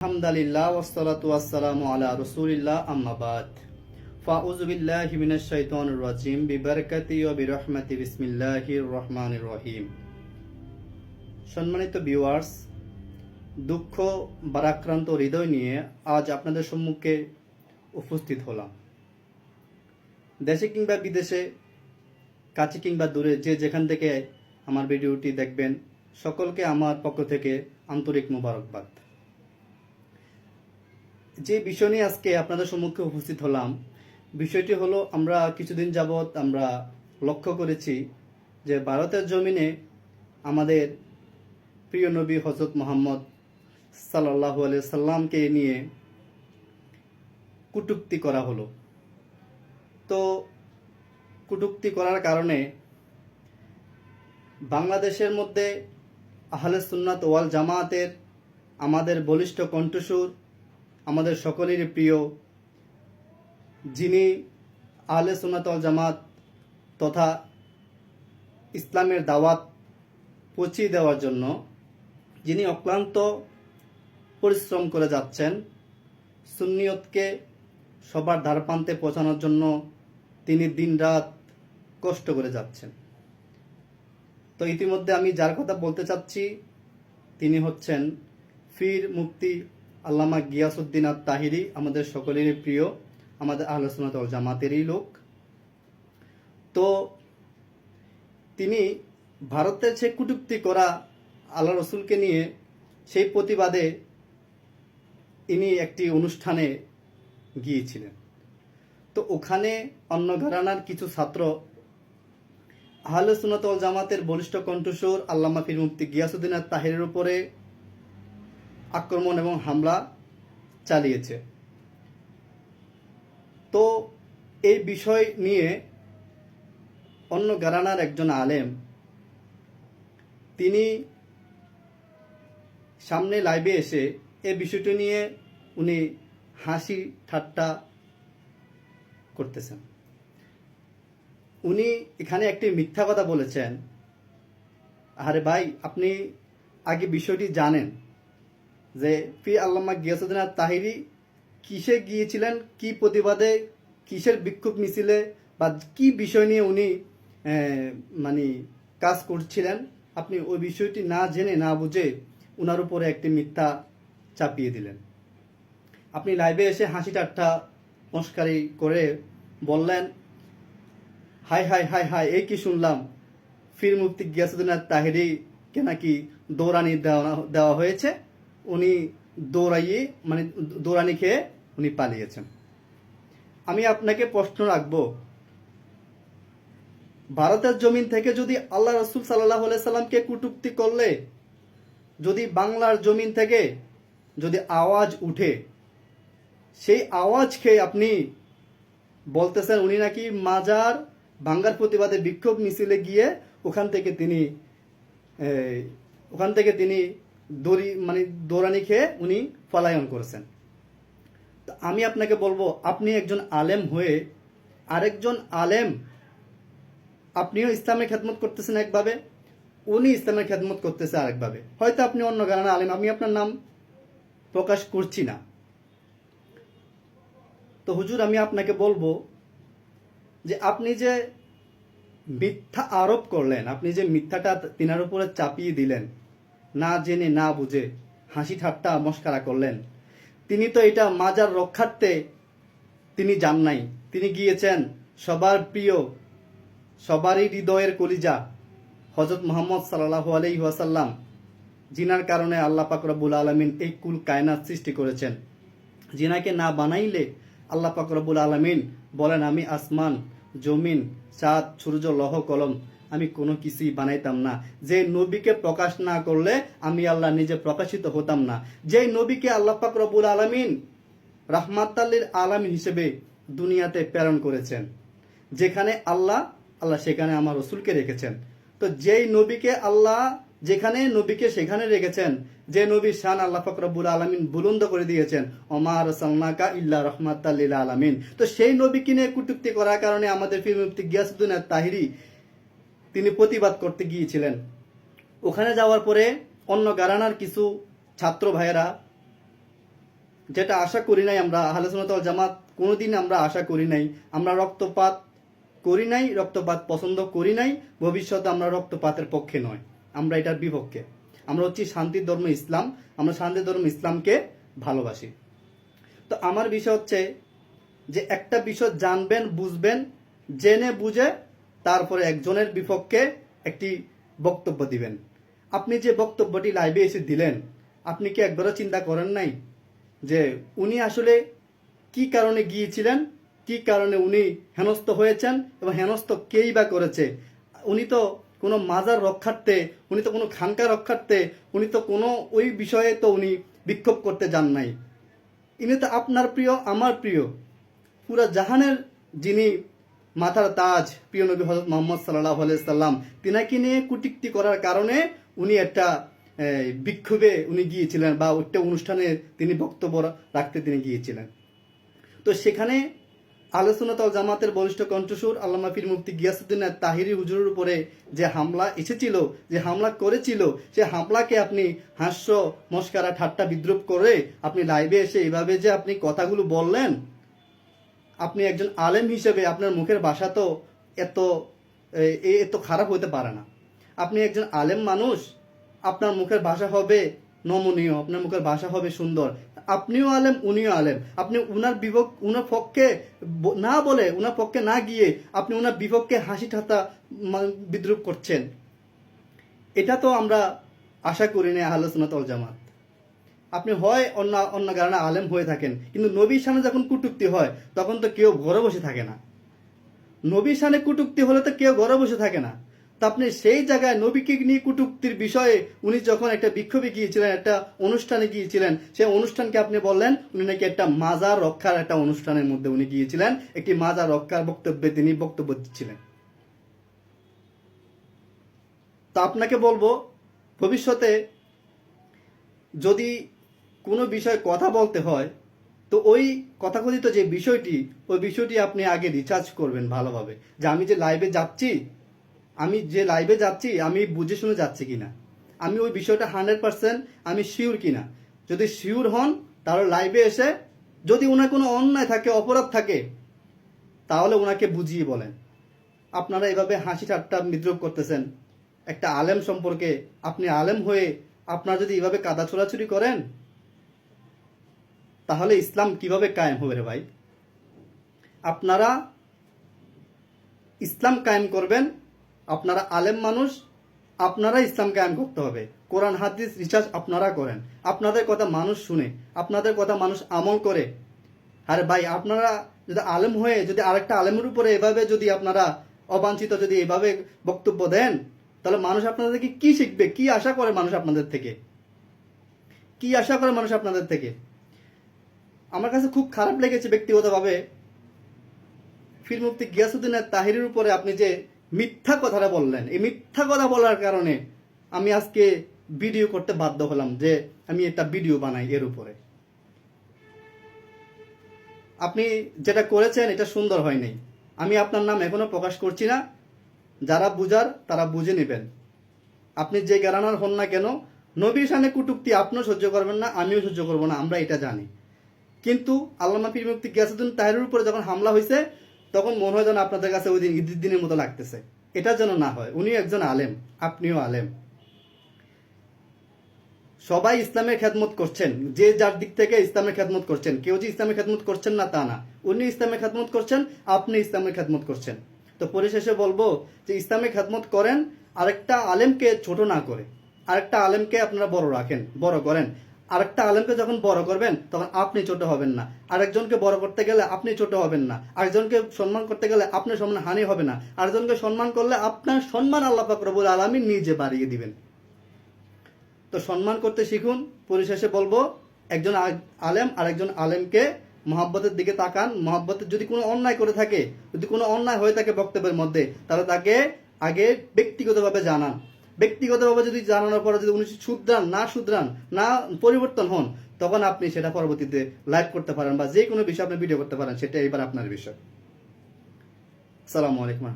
আলহামদুলিল্লাহ ওয়াসসালাতু ওয়াসসালামু আলা রাসূলিল্লাহ, আম্মা বাদ। ফাউযু বিল্লাহি মিনাশ শাইতানির রাজিম, বিবারাকাতি ওয়া বিরহমাতি বিসমিল্লাহির রহমানির রহিম। সম্মানিত ভিউয়ার্স, দুঃখ বারাক্রান্ত হৃদয় নিয়ে আজ আপনাদের সম্মুখে উপস্থিত হলাম। দেশে কিংবা বিদেশে, কাছে কিংবা দূরে যে যেখান থেকে আমার ভিডিওটি দেখবেন, সকলকে আমার পক্ষ থেকে আন্তরিক মোবারকবাদ। যে বিষয় নিয়ে আজকে আপনাদের সম্মুখে উপস্থিত হলাম, বিষয়টি হলো আমরা কিছুদিন যাবৎ আমরা লক্ষ্য করেছি যে ভারতের জমিনে আমাদের প্রিয় নবী হজরত মোহাম্মদ সাল্লাহ সাল্লামকে নিয়ে কটূক্তি করা হলো। তো কটূক্তি করার কারণে বাংলাদেশের মধ্যে আহলে সুন্নাত ওয়াল জামায়াতের আমাদের বলিষ্ঠ কণ্ঠসুর আমাদের সকলেরই প্রিয়, যিনি আহলে সুন্নাত ওয়াল জামাত তথা ইসলামের দাওয়াত পৌঁছিয়ে দেওয়ার জন্য যিনি অক্লান্ত পরিশ্রম করে যাচ্ছেন, সুন্নিয়তকে সবার ধারপ্রান্তে পৌঁছানোর জন্য তিনি দিনরাত কষ্ট করে যাচ্ছেন। তো ইতিমধ্যে আমি যার কথা বলতে চাচ্ছি, তিনি হচ্ছেন ফির মুফতি আল্লামা গিয়াসুদ্দিন আত তাহিরি আমাদের সকলেরই প্রিয়, আমাদের আলোচনা দল জামাতেরই লোক। তো তিনি ভারতের সে কুটুক্তি করা আল্লাহ রসুলকে নিয়ে, সেই প্রতিবাদে ইনি একটি অনুষ্ঠানে গিয়েছিলেন। তো ওখানে অন্য ঘরানার কিছু ছাত্র আহলে সুনাতল জামাতের বলিষ্ঠ কণ্ঠস্বর আল্লামা ফির মুফতি গিয়াসুদ্দিন তাহিরের উপরে আক্রমণ এবং হামলা চালিয়েছে। তো এই বিষয় নিয়ে অন্য গারানার একজন আলেম, তিনি সামনে লাইভে এসে এ বিষয়টি নিয়ে উনি হাসি ঠাট্টা করতেছেন। উনি এখানে একটি মিথ্যা কথা বলেছেন। আরে ভাই, আপনি আগে বিষয়টি জানেন। যে পি আল্লামা গিয়াসুদ্দিন তাহিরি কিসে গিয়েছিলেন, কি প্রতিবাদে, কিসের বিক্ষোভ মিছিলে, বা কি বিষয় নিয়ে উনি মানে কাজ করছিলেন, আপনি ওই বিষয়টি না জেনে, না বুঝে উনার উপরে একটি মিথ্যা চাপিয়ে দিলেন। আপনি লাইভে এসে হাসি ঠাট্টা মস্কারি করে বললেন, হাই হাই হাই হাই, এই কি শুনলাম? ফির মুফতি গিয়াসুদ্দিন তাহিরিকে নাকি দৌড়ানি দেওয়া দেওয়া হয়েছে? উনি দৌড়াইয়ে মানে দৌড়ানি খেয়ে উনি পালিয়েছেন। আমি আপনাকে প্রশ্ন রাখব, ভারতের জমিন থেকে যদি আল্লাহ রসুল সাল্লাহ সাল্লামকে কুটুক্তি করলে, যদি বাংলার জমিন থেকে যদি আওয়াজ উঠে, সেই আওয়াজ খেয়ে আপনি বলতেছেন উনি নাকি মাজার ভাঙ্গার প্রতিবাদে বিক্ষোভ মিছিলে গিয়ে ওখান থেকে তিনি ওখান থেকে তিনি দড়ি মানে দৌড়ানি খেয়ে উনি পলায়ন করেছেন। তো আমি আপনাকে বলব, আপনি একজন আলেম হয়ে আরেকজন আলেম, আপনিও ইসলামের খেদমত করতেছেন একভাবে, উনি ইসলামের খেদমত করতেছে আরেকভাবে। হয়তো আপনি অন্য গানা আলেম, আমি আপনার নাম প্রকাশ করছি না। তো হুজুর, আমি আপনাকে বলব যে আপনি যে মিথ্যা আরোপ করলেন, আপনি যে মিথ্যাটা তিনার উপরে চাপিয়ে দিলেন না জেনে না বুঝে হাসি ঠাট্টা মস্কারা করলেন। তিনি তো এটা মাজার রক্ষার্থে তিনি যান নাই। তিনি গিয়েছেন সবার প্রিয়, সবারই হৃদয়ের কলিজা হজরত মোহাম্মদ সাল্লাহ আলহি ওয়াসাল্লাম, জিনার কারণে আল্লাহ পাক রব্বুল আলমিন এই কুল কায়নাত সৃষ্টি করেছেন। জিনাকে না বানাইলে আল্লাহ পাক রব্বুল আলমিন বলেন, আমি আসমান, জমিন চাঁদ সূর্য, লহ, কলম আমি কোনো কিছুই বানাইতাম না। যে নবীকে প্রকাশ না করলে আমি আল্লাহ নিজে প্রকাশিত হতাম না। যে নবীকে আল্লাহ পাক রব্বুল আলমিন রাহমাতাল্লির আলামিন হিসেবে দুনিয়াতে প্রেরণ করেছেন, যেখানে আল্লাহ আল্লাহ সেখানে আমার রসুলকে রেখেছেন। তো যেই নবীকে আল্লাহ যেখানে নবীকে সেখানে রেখেছেন, যে নবীর শান আল্লাহ ফকরবুল আলমিন বুলন্দ করে দিয়েছেন ওমার সাল্লাকা ইল্লা রহমাতাল্লিল আলমিন। তো সেই নবীকে নিয়ে কুটুক্তি করার কারণে আমাদের ফিল্ম গিয়াসুদ্দিন তাহিরি তিনি প্রতিবাদ করতে গিয়েছিলেন। ওখানে যাওয়ার পরে অন্য গারানার কিছু ছাত্র ভাইয়েরা, যেটা আশা করি নাই আমরা, আহলে সুন্নাত ওয়াল জামাত কোনোদিন আমরা আশা করি নাই, আমরা রক্তপাত করি নাই, রক্তপাত পছন্দ করি নাই, ভবিষ্যতে আমরা রক্তপাতের পক্ষে নয়, আমরা এটার বিপক্ষে। আমরা হচ্ছি শান্তির ধর্ম ইসলাম, আমরা শান্তি ধর্ম ইসলামকে ভালোবাসি। তো আমার বিষয় হচ্ছে যে একটা বিষয় জানবেন, বুঝবেন, জেনে বুঝে তারপরে একজনের বিপক্ষে একটি বক্তব্য দিবেন। আপনি যে বক্তব্যটি লাইভে এসে দিলেন, আপনি কি একবারও চিন্তা করেন নাই যে উনি আসলে কি কারণে গিয়েছিলেন, কি কারণে উনি হেনস্থ হয়েছেন এবং হেনস্থ কেই বা করেছে? উনি তো কোনো মাজার রক্ষার্থে, উনি তো কোনো খানকা রক্ষার্থে, উনি তো কোনো ওই বিষয়ে তো উনি বিক্ষোভ করতে যান নাই। ইনি তো আপনার প্রিয়, আমার প্রিয়। পুরা জাহানের যিনি মাথার তাজ, প্রিয় নবী হজরত মোহাম্মদ সাল্লাহ সাল্লাম তিনাকে নিয়ে কুটিক্তি করার কারণে উনি একটা বিক্ষোভে উনি গিয়েছিলেন বা একটা অনুষ্ঠানে তিনি বক্তব্য রাখতে তিনি গিয়েছিলেন। তো সেখানে আলোচনাতল জামাতের বরিষ্ঠ কণ্ঠসুর আল্লামা পীর মুফতি গিয়াসুদ্দিন তাহিরি হুজুরের উপরে যে হামলা এসেছিল, যে হামলা করেছিল, সে হামলাকে আপনি হাস্য মস্কারা ঠাট্টা বিদ্রুপ করে আপনি লাইভে এসে এভাবে যে আপনি কথাগুলো বললেন আপনি একজন আলেম হিসেবে আপনার মুখের ভাষা তো এত এত খারাপ হতে পারে না। আপনি একজন আলেম মানুষ, আপনার মুখের ভাষা হবে নমনীয়, আপনার মুখের ভাষা হবে সুন্দর। আপনিও আলেম, উনিও আলেম। আপনি উনার বিভক উনার পক্ষে না বলে, উনার পক্ষে না গিয়ে আপনি উনার বিপক্ষে হাসি ঠাত্তা মা- বিদ্রুপ করছেন। এটা তো আমরা আশা করি না আলোচনা তল জামাত। আপনি হয় অন্য অন্য কারণে আলেম হয়ে থাকেন, কিন্তু নবীর সামনে যখন কুটুক্তি হয়, তখন তো কেউ ঘরে বসে থাকে না। নবীর সামনে কুটুক্তি হলে তো কেউ ঘরে বসে থাকে না। তা আপনি সেই জায়গায় নবীকে নিয়ে কুটুক্তির বিষয়ে উনি যখন একটা বিক্ষোভে গিয়েছিলেন, একটা অনুষ্ঠানে গিয়েছিলেন, সেই অনুষ্ঠানকে আপনি বললেন, উনি নাকি একটা মাজার রক্ষার একটা অনুষ্ঠানের মধ্যে উনি গিয়েছিলেন, একটি মাজার রক্ষার বক্তব্যে তিনি বক্তব্য দিচ্ছিলেন। তা আপনাকে বলব, ভবিষ্যতে যদি কোনো বিষয়ে কথা বলতে হয়, তো ওই কথাকথিত যে বিষয়টি, ওই বিষয়টি আপনি আগে রিচার্জ করবেন ভালোভাবে। যে আমি যে লাইভে যাচ্ছি, আমি যে লাইভে যাচ্ছি, আমি বুঝে শুনে যাচ্ছি কিনা? আমি ওই বিষয়টা হান্ড্রেড পার্সেন্ট আমি শিওর কিনা? যদি শিওর হন, তাহলে লাইভে এসে যদি ওনার কোনো অন্যায় থাকে, অপরাধ থাকে, তাহলে ওনাকে বুঝিয়ে বলেন। আপনারা এভাবে হাসি ঠাট্টা বিদ্রোহ করতেছেন। একটা আলেম সম্পর্কে আপনি আলেম হয়ে আপনারা যদি এভাবে কাদা ছোড়াছুরি করেন তাহলে ইসলাম কীভাবে কায়েম হবে রে ভাই? আপনারা ইসলাম কায়েম করবেন, আপনারা আলেম মানুষ আপনারা ইসলাম কায়েম করতে হবে। কোরআন, হাদিস, রিসার্চ আপনারা করেন। আপনাদের কথা মানুষ শুনে, আপনাদের কথা মানুষ আমল করে। আরে ভাই, আপনারা যদি আলেম হয়ে যদি আরেকটা আলেমের উপরে এভাবে যদি আপনারা অবাঞ্ছিত যদি এভাবে বক্তব্য দেন, তাহলে মানুষ আপনাদের থেকে কি শিখবে? কি আশা করে মানুষ আপনাদের থেকে? কি আশা করে মানুষ আপনাদের থেকে? আমার কাছে খুব খারাপ লেগেছে ব্যক্তিগতভাবে। ফির মুফতি গিয়াসুদ্দিনের তাহিরের উপরে আপনি যে মিথ্যা কথাটা বললেন, এই মিথ্যা কথা বলার কারণে আমি আজকে ভিডিও করতে বাধ্য হলাম যে আমি একটা ভিডিও বানাই এর উপরে। আপনি যেটা করেছেন, এটা সুন্দর হয়নি। আমি আপনার নাম এখনও প্রকাশ করছি না। যারা বুঝার, তারা বুঝে নেবেন। আপনি যে গেরানার হন না কেন, নবীর সামনে কুটুক্তি আপনিও সহ্য করবেন না, আমিও সহ্য করব না, আমরা এটা জানি। কিন্তু আল্লামা পীর মুক্তি গিয়াসুদ্দিন তাহিরের উপরে যখন হামলা হয়েছে তখন মনে হয় যেন আপনাদের কাছে ওই দিন ঈদের দিনের মতো লাগতেছে। এটা যেন না হয়। উনি একজন আলেম, আপনিও আলেম। সবাই ইসলামের খেদমত করছেন। যে যার দিক থেকে ইসলামের খেদমত করছেন, কেউ যে ইসলামের খেদমত করছেন না তা না। উনি ইসলামের খেদমত করছেন, আপনি ইসলামের খেদমত করছেন। তো পরিশেষে বলব যে ইসলামের খেদমত করেন, আরেকটা আলেমকে ছোট না করে। আরেকটা আলেমকে আপনারা বড় রাখেন, বড় করেন। আরেকটা আলেমকে যখন বড় করবেন, তখন আপনি ছোট হবেন না। আরেকজনকে বড় করতে গেলে আপনি ছোট হবেন না। আরেকজনকে সম্মান করতে গেলে আপনার সম্মান হানি হবে না। আরেকজনকে সম্মান করলে আপনার সম্মান আল্লাহ পাক রব্বুল আলামিন নিজে বাড়িয়ে দিবেন। তো সম্মান করতে শিখুন। পরিশেষে বলব, একজন আলেম আর একজন আলেমকে মহাব্বতের দিকে তাকান। মহাব্বতের যদি কোনো অন্যায় করে থাকে, যদি কোনো অন্যায় হয়ে থাকে বক্তব্যের মধ্যে, তাহলে তাকে আগে ব্যক্তিগতভাবে জানান। ব্যক্তিগতভাবে যদি জানানোর পরে যদি উনি শুধরান, না শুধরান, না পরিবর্তন হন, তখন আপনি সেটা পরবর্তীতে লাইভ করতে পারেন বা যে কোনো বিষয়ে আপনি ভিডিও করতে পারেন, সেটা এবার আপনার বিষয়। সালামু আলাইকুম।